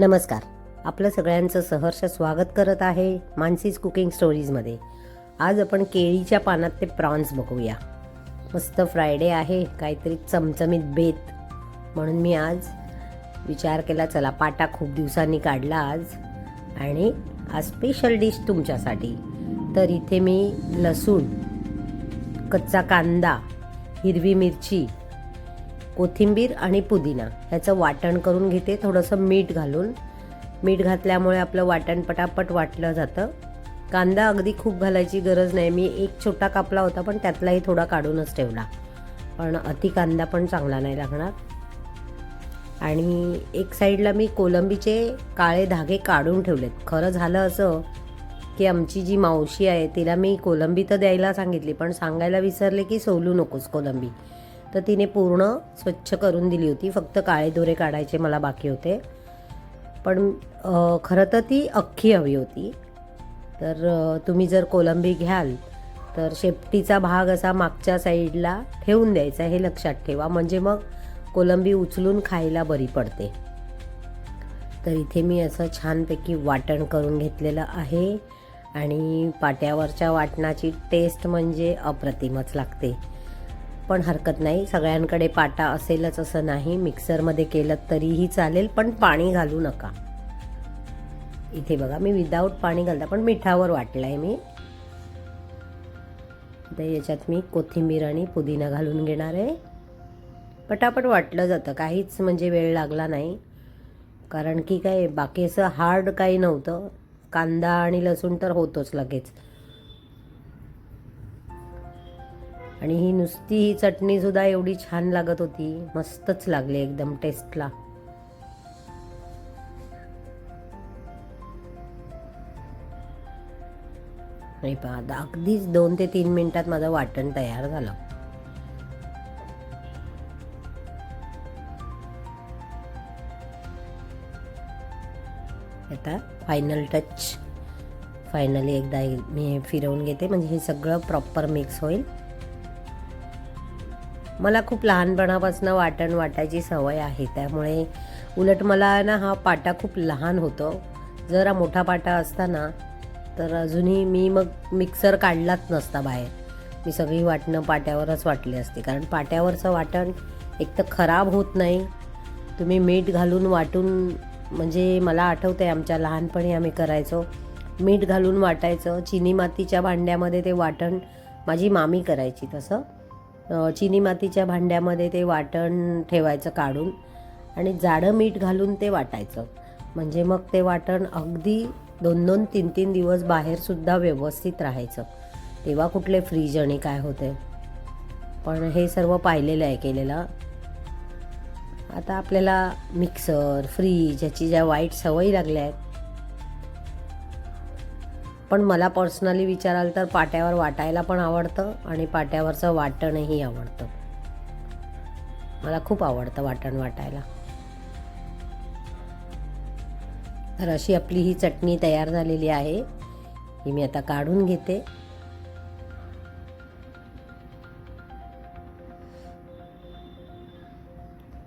नमस्कार. आपलं सगळ्यांचं सहर्ष स्वागत करत आहे मानसीज कुकिंग स्टोरीजमध्ये. आज आपण केळीच्या पानात ते प्रॉन्स बघूया. मस्त फ्रायडे आहे काहीतरी चमचमीत बेत. म्हणून मी आज विचार केला चला पाटा खूप दिवसांनी काढला आज. आणि आज स्पेशल डिश तुमच्यासाठी. तर इथे मी लसूण कच्चा कांदा हिरवी मिरची कोथिंबीर आणि पुदिना. ह्याचं वाटण करून घेते. थोडंसं मीठ घालून. मीठ घातल्यामुळे आपलं वाटण पटापट वाटलं जातं. कांदा अगदी खूप घालायची गरज नाही. मी एक छोटा कापला होता पण त्यातलाही थोडा काढूनच ठेवला. पण अति कांदा पण चांगला नाही लागणार. आणि एक साईडला मी कोलंबीचे काळे धागे काढून ठेवलेत. खरं झालं असं की आमची जी मावशी आहे तिला मी कोलंबी तर द्यायला सांगितली पण सांगायला विसरले की सोलू नकोस कोलंबी. तर तिने पूर्ण स्वच्छ करून दिली होती. फक्त काळे दोरे काढायचे मला बाकी होते. पण खरं तर ती अख्खी हवी होती. तर तुम्ही जर कोलंबी घ्याल तर शेपटीचा भाग असा मागच्या साईडला ठेवून द्यायचा हे लक्षात ठेवा. म्हणजे मग कोलंबी उचलून खायला बरी पडते. तर इथे मी असं छानपैकी वाटण करून घेतलेलं आहे. आणि पाट्यावरच्या वाटणाची टेस्ट म्हणजे अप्रतिमच लागते. पण हरकत नाही. सगळ्यांकडे पाटा असेलच असं नाही. मिक्सरमध्ये केलं तरीही चालेल पण पाणी घालू नका. इथे बघा मी विदाऊट पाणी घालता पण मिठावर वाटलं आहे मी. आता याच्यात मी कोथिंबीर आणि पुदिना घालून घेणार आहे. पटापट वाटलं जातं. काहीच म्हणजे वेळ लागला नाही. कारण की काय बाकी असं हार्ड काही नव्हतं. कांदा आणि लसूण तर होतोच लगेच. आणि ही नुसती ही चटणीसुद्धा एवढी छान लागत होती. मस्तच लागली एकदम टेस्टला नाही पहा आता अगदीच दोन ते तीन मिनिटात माझं वाटण तयार झालं. आता फायनल टच फायनली एकदा मी हे फिरवून घेते म्हणजे हे सगळं प्रॉपर मिक्स होईल. मला खूप लहानपणापासून वाटण वाटायची सवय आहे त्यामुळे उलट मला ना हा पाटा खूप लहान होतो. जरा मोठा पाटा असताना तर अजूनही मी मग मिक्सर काढलाच नसता बाहेर. मी सगळी वाटणं पाट्यावरच वाटली असते कारण पाट्यावरचं वाटण एक तर खराब होत नाही. तुम्ही मीठ घालून वाटून म्हणजे मला आठवतं आहे आमच्या लहानपणी आम्ही करायचो मीठ घालून वाटायचं चिनी मातीच्या भांड्यामध्ये ते वाटण माझी मामी करायची तसं. चिनी मातीच्या भांड्यामध्ये ते वाटण ठेवायचं काढून आणि जाडं मीठ घालून ते वाटायचं. म्हणजे मग ते वाटण अगदी दोन दोन तीन तीन दिवस बाहेरसुद्धा व्यवस्थित राहायचं. तेव्हा कुठले फ्रीज आणि काय होते. पण हे सर्व पाहिलेलं आहे केलेलं. आता आपल्याला मिक्सर फ्रीज ह्याची ज्या वाईट सवयी लागल्या आहेत पण मला पर्सनली विचाराल तर पाट्यावर वाटायला पण आवडतं आणि पाट्यावरचं वाटणही आवडतं. मला खूप आवडतं वाटण वाटायला. तर अशी आपली ही चटणी तयार झालेली आहे. ही मी आता काढून घेते.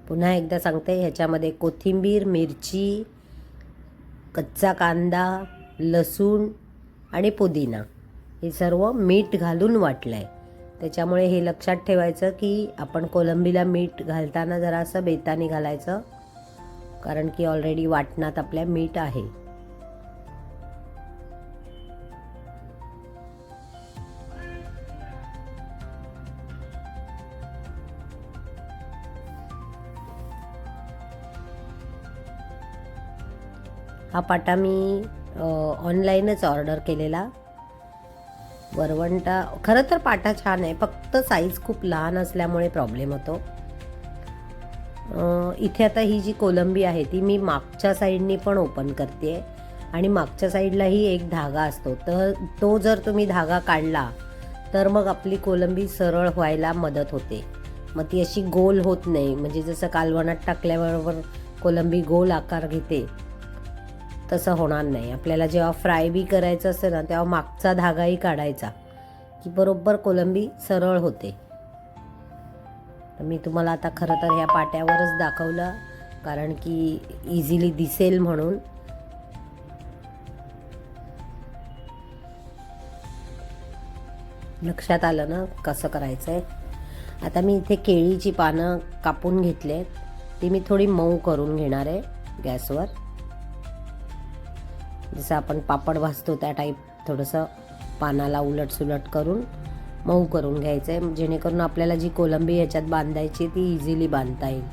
पुन्हा एकदा सांगते ह्याच्यामध्ये कोथिंबीर मिरची कच्चा कांदा लसूण आणि पुदिना. हे सर्व मीठ घालून वाटलं आहे त्याच्यामुळे हे लक्षात ठेवायचं की आपण कोलंबीला मीठ घालताना जरासं बेताने घालायचं. कारण की ऑलरेडी वाटणात आपल्या मीठ आहे. हा पाटा मी ऑनलाईनच ऑर्डर केलेला. वरवंटा खरं तर पाटा छान आहे फक्त साईज खूप लहान असल्यामुळे प्रॉब्लेम होतो. इथे आता ही जी कोलंबी आहे ती मी मागच्या साईडनी पण ओपन करते आणि मागच्या साईडलाही एक धागा असतो. तर तो जर तुम्ही धागा काढला तर मग आपली कोलंबी सरळ व्हायला मदत होते. मग ती अशी गोल होत नाही. म्हणजे जसं कालवणात टाकल्याबरोबर कोलंबी गोल आकार घेते तसं होणार नाही. आपल्याला जेव्हा फ्राय बी करायचं असेल ना तेव्हा मागचा धागाही काढायचा. की बरोबर कोलंबी सरळ होते. तर मी तुम्हाला आता खरं तर ह्या पाट्यावरच दाखवलं. कारण की इझिली दिसेल म्हणून. लक्षात आलं ना कसं करायचं आहे आता मी इथे केळीची पानं कापून घेतली आहेत ती मी थोडी मऊ करून घेणार आहे गॅसवर. जसं आपण पापड भाजतो त्या टाईप थोडंसं पानाला उलट सुलट करून मऊ करून घ्यायचं आहे जेणेकरून आपल्याला जी कोलंबी ह्याच्यात बांधायची ती इझिली बांधता येईल.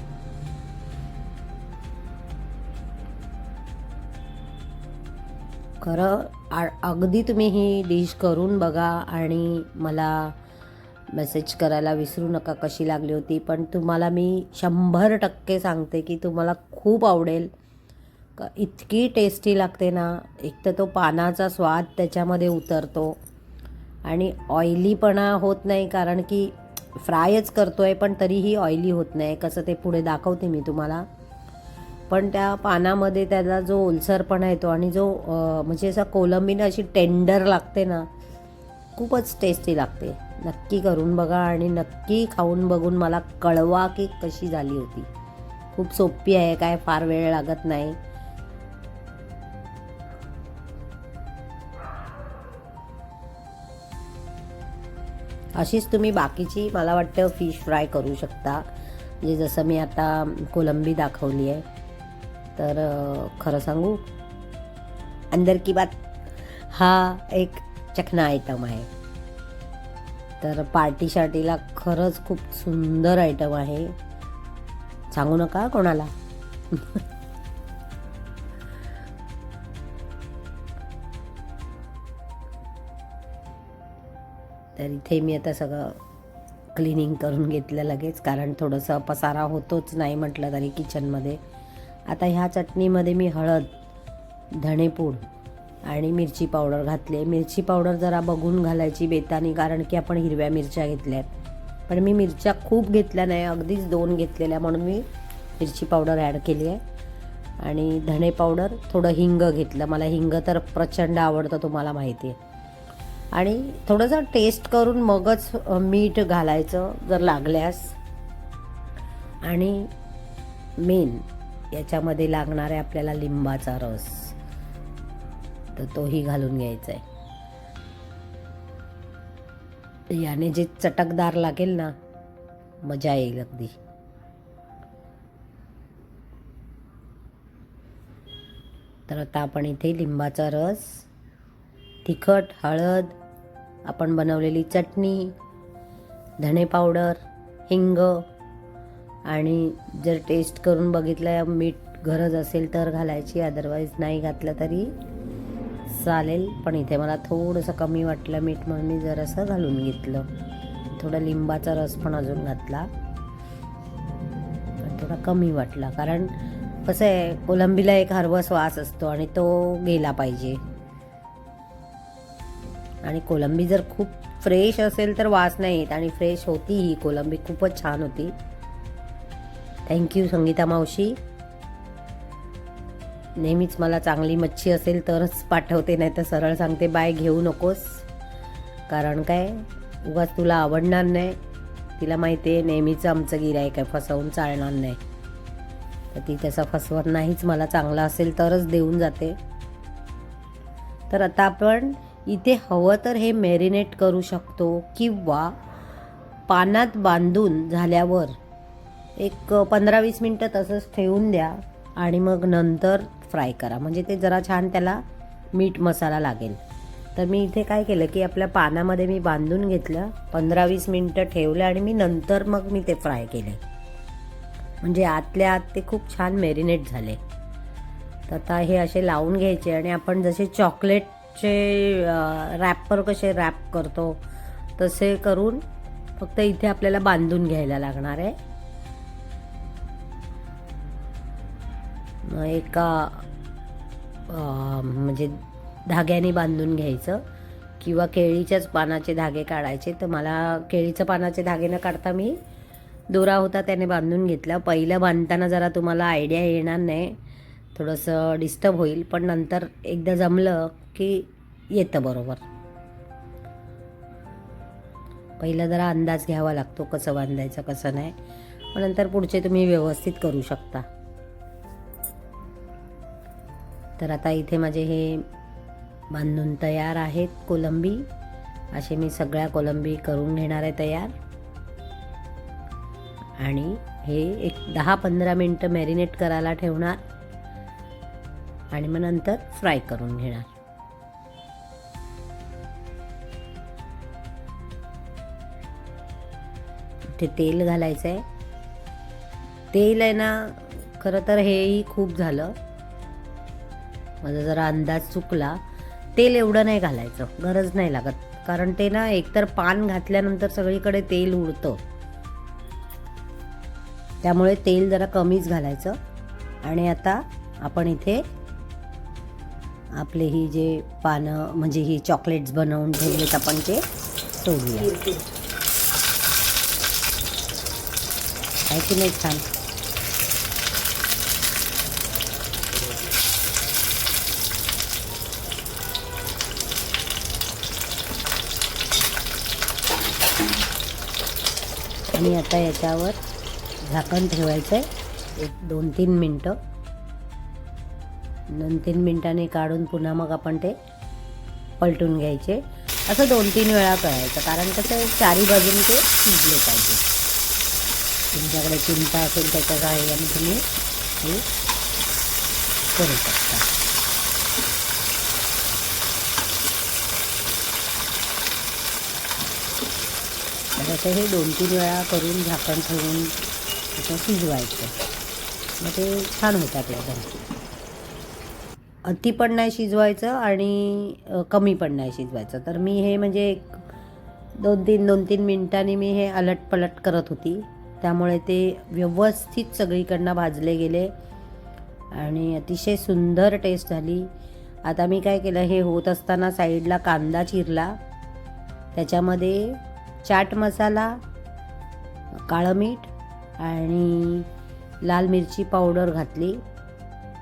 खरं आ- अगदी तुम्ही ही डिश करून बघा आणि मला मेसेज करायला विसरू नका कशी लागली होती पण तुम्हाला मी शंभर टक्के सांगते की तुम्हाला खूप आवडेल. इतकी टेस्टी लागते ना. एक तर तो पानाचा स्वाद त्याच्यामध्ये उतरतो. आणि ऑइलीपणा होत नाही कारण की फ्रायच करतो आहे पण तरीही ऑइली होत नाही. कसं ते पुढे दाखवते मी तुम्हाला. पण त्या पानामध्ये त्याचा जो ओलसरपणा येतो आणि जो म्हणजे असा कोलंबीनं अशी टेंडर लागते ना खूपच टेस्टी लागते. नक्की करून बघा आणि नक्की खाऊन बघून मला कळवा की कशी झाली होती. खूप सोपी आहे काय फार वेळ लागत नाही. अशीच तुम्ही बाकीची मला वाटतं फिश फ्राय करू शकता. म्हणजे जसं मी आता कोलंबी दाखवली आहे तर खरं सांगू अंदर की बात हा एक चखना आयटम आहे. तर पार्टी शार्टीला खरंच खूप सुंदर आयटम आहे. सांगू नका कोणाला. तर इथे मी आता सगळं क्लिनिंग करून घेतलं लगेच कारण थोडंसं पसारा होतोच नाही म्हटलं तरी किचनमध्ये आता ह्या चटणीमध्ये मी हळद धणेपूड आणि मिरची पावडर घातली मिरची पावडर जरा बघून घालायची बेतानी कारण की आपण हिरव्या मिरच्या घेतल्यात पण मी मिरच्या खूप घेतल्या नाही अगदीच दोन घेतलेल्या म्हणून मी मिरची पावडर ॲड केली आहे. आणि धणे पावडर थोडं हिंग घेतलं. मला हिंग तर प्रचंड आवडतं तुम्हाला माहिती आहे. आणि थोडंसं टेस्ट करून मगच मीठ घालायचं जर लागल्यास. आणि मेन याच्यामध्ये लागणार आहे आपल्याला लिंबाचा रस तर तोही घालून घ्यायचा आहे याने जे चटकदार लागेल ना मजा येईल अगदी. तर आता आपण इथे लिंबाचा रस तिखट हळद आपण बनवलेली चटणी धणे पावडर हिंग आणि जर टेस्ट करून बघितलं मीठ गरज असेल तर घालायची. अदरवाईज नाही घातलं तरी चालेल. पण इथे मला थोडंसं कमी वाटलं मीठ म्हणून मी जरासं घालून घेतलं. थोडा लिंबाचा रस पण अजून घातला. थोडा कमी वाटला. कारण कसं आहे कोलंबीला एक हरवस वास असतो आणि तो गेला पाहिजे. आणि कोलंबी जर खूप फ्रेश असेल तर वास नाही येत आणि फ्रेश होती ही कोलंबी खूपच छान होती. थँक्यू संगीता मावशी. नेहमीच मला चांगली मच्छी असेल तरच पाठवते नाही तर सरळ सांगते बाय घेऊ नकोस. कारण काय उगाच तुला आवडणार नाही. तिला माहिती आहे नेहमीचं आमचं गिरायक आहे फसवून चालणार नाही. तर ती तसं फसवत नाहीच मला चांगला असेल तरच देऊन जाते. तर आता आपण इथे हवं तर हे मॅरिनेट करू शकतो किंवा पानात बांधून झाल्यावर एक पंधरा वीस मिनटं तसंच ठेवून द्या आणि मग नंतर फ्राय करा. म्हणजे ते जरा छान त्याला मीठ मसाला लागेल. तर मी इथे काय केलं की आपल्या पानामध्ये मी बांधून घेतलं पंधरा वीस मिनटं ठेवलं आणि मी नंतर मग मी ते फ्राय केले. म्हणजे आतल्या आत ते खूप छान मॅरिनेट झाले. तर आता हे असे लावून घ्यायचे आणि आपण जसे चॉकलेट चे रॅपर कसे रॅप करतो तसे करून फक्त इथे आपल्याला बांधून घ्यायला लागणार आहे. मग एका म्हणजे धाग्याने बांधून घ्यायचं किंवा केळीच्याच पानाचे धागे काढायचे. तर मला केळीचं पानाचे धागे न काढता मी दोरा होता त्याने बांधून घेतला. पहिलं बांधताना जरा तुम्हाला आयडिया येणार नाही. थोडंसं डिस्टर्ब होईल. पण नंतर एकदा जमलं की येतं बरोबर. पहिलं जरा अंदाज घ्यावा लागतो कसं बांधायचं कसं नाही. मग नंतर पुढचे तुम्ही व्यवस्थित करू शकता. तर आता इथे माझे हे बांधून तयार आहेत कोलंबी. असे मी सगळ्या कोलंबी करून घेणार आहे तयार. आणि हे एक दहा पंधरा मिनटं मॅरिनेट करायला ठेवणार. आणि मग नंतर फ्राय करून घेणार. ते तेल घालायचं आहे तेल आहे ना खरं तर हेही खूप झालं. माझा जरा अंदाज चुकला. तेल एवढं नाही घालायचं गरज नाही लागत. कारण ते ना एकतर पान घातल्यानंतर सगळीकडे तेल उडतं. त्यामुळे तेल जरा कमीच घालायचं. आणि आता आपण इथे आपले ही जे पानं म्हणजे ही चॉकलेट्स बनवून ठेवलेत आपण ते सोडूया आहे की नाही छान. आणि आता याच्यावर झाकण ठेवायचं आहे एक दोन तीन मिनटं. दोन तीन मिनटांनी काढून पुन्हा मग आपण ते पलटून घ्यायचे. असं दोन तीन वेळा करायचं. कारण कसं आहे, चारी बाजून ते शिजले पाहिजे. तुमच्याकडे चिंता असेल त्याच्या सहाय्याने तुम्ही हे करू शकता. तर असं हे दोन तीन वेळा करून झाकण ठेवून त्याचं शिजवायचं. मग ते छान होतात एकदम अति पण नाही शिजवायचं आणि कमी पण नाही शिजवायचं. तर मी हे म्हणजे एक दोन तीन दोन तीन मिनटांनी मी हे अलट पलट करत होती. त्यामुळे ते व्यवस्थित सगळीकडनं भाजले गेले आणि अतिशय सुंदर टेस्ट झाली. आता मी काय केलं हे होत असताना साईडला कांदा चिरला. त्याच्यामध्ये चाट मसाला काळं मीठ आणि लाल मिरची पावडर घातली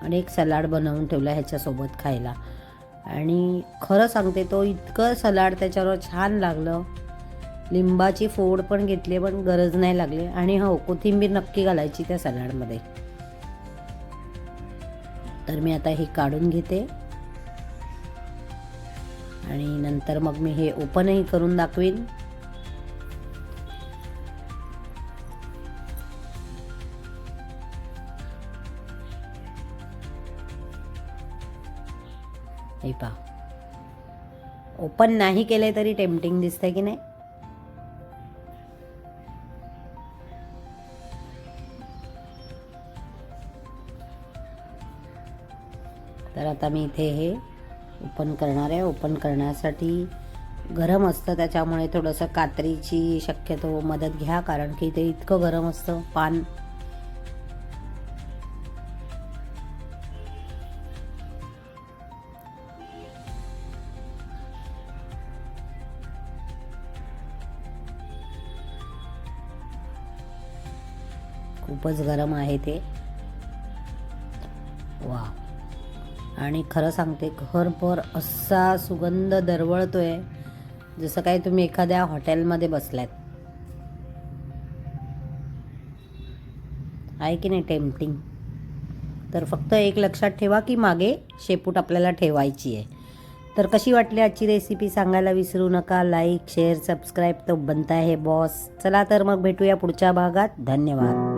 आणि एक सलाड बनवून ठेवला ह्याच्यासोबत खायला. आणि खरं सांगते तो इतकं सलाड त्याच्यावर छान लागलं. लिंबाची फोड पण घेतली पण गरज नाही लागली. आणि हो कोथिंबीर नक्की घालायची त्या सलाडमध्ये. तर मी आता हे काढून घेते. आणि नंतर मग मी हे ओपनही करून दाखवीन. हे पहा. ओपन नाही केले तरी टेम्पटिंग दिसतंय की नाही? तर आता मी इथे हे ओपन करणार आहे. ओपन करण्यासाठी गरम असतं त्याच्यामुळे थोडंसं कात्रीची शक्यतो मदत घ्या कारण की ते इतकं गरम असतं पान. खूपच गरम आहे ते. आणि खरं सांगते घरभर असा सुगंध दरवळतो आहे जसं काय तुम्ही एखाद्या हॉटेलमध्ये बसलात. आहे की नाही टेम्पटिंग तर फक्त एक लक्षात ठेवा की मागे शेपूट आपल्याला ठेवायची आहे. तर कशी वाटली आजची रेसिपी सांगायला विसरू नका. लाईक शेअर सबस्क्राईब तो बनता है बॉस चला तर मग भेटूया पुढच्या भागात. धन्यवाद.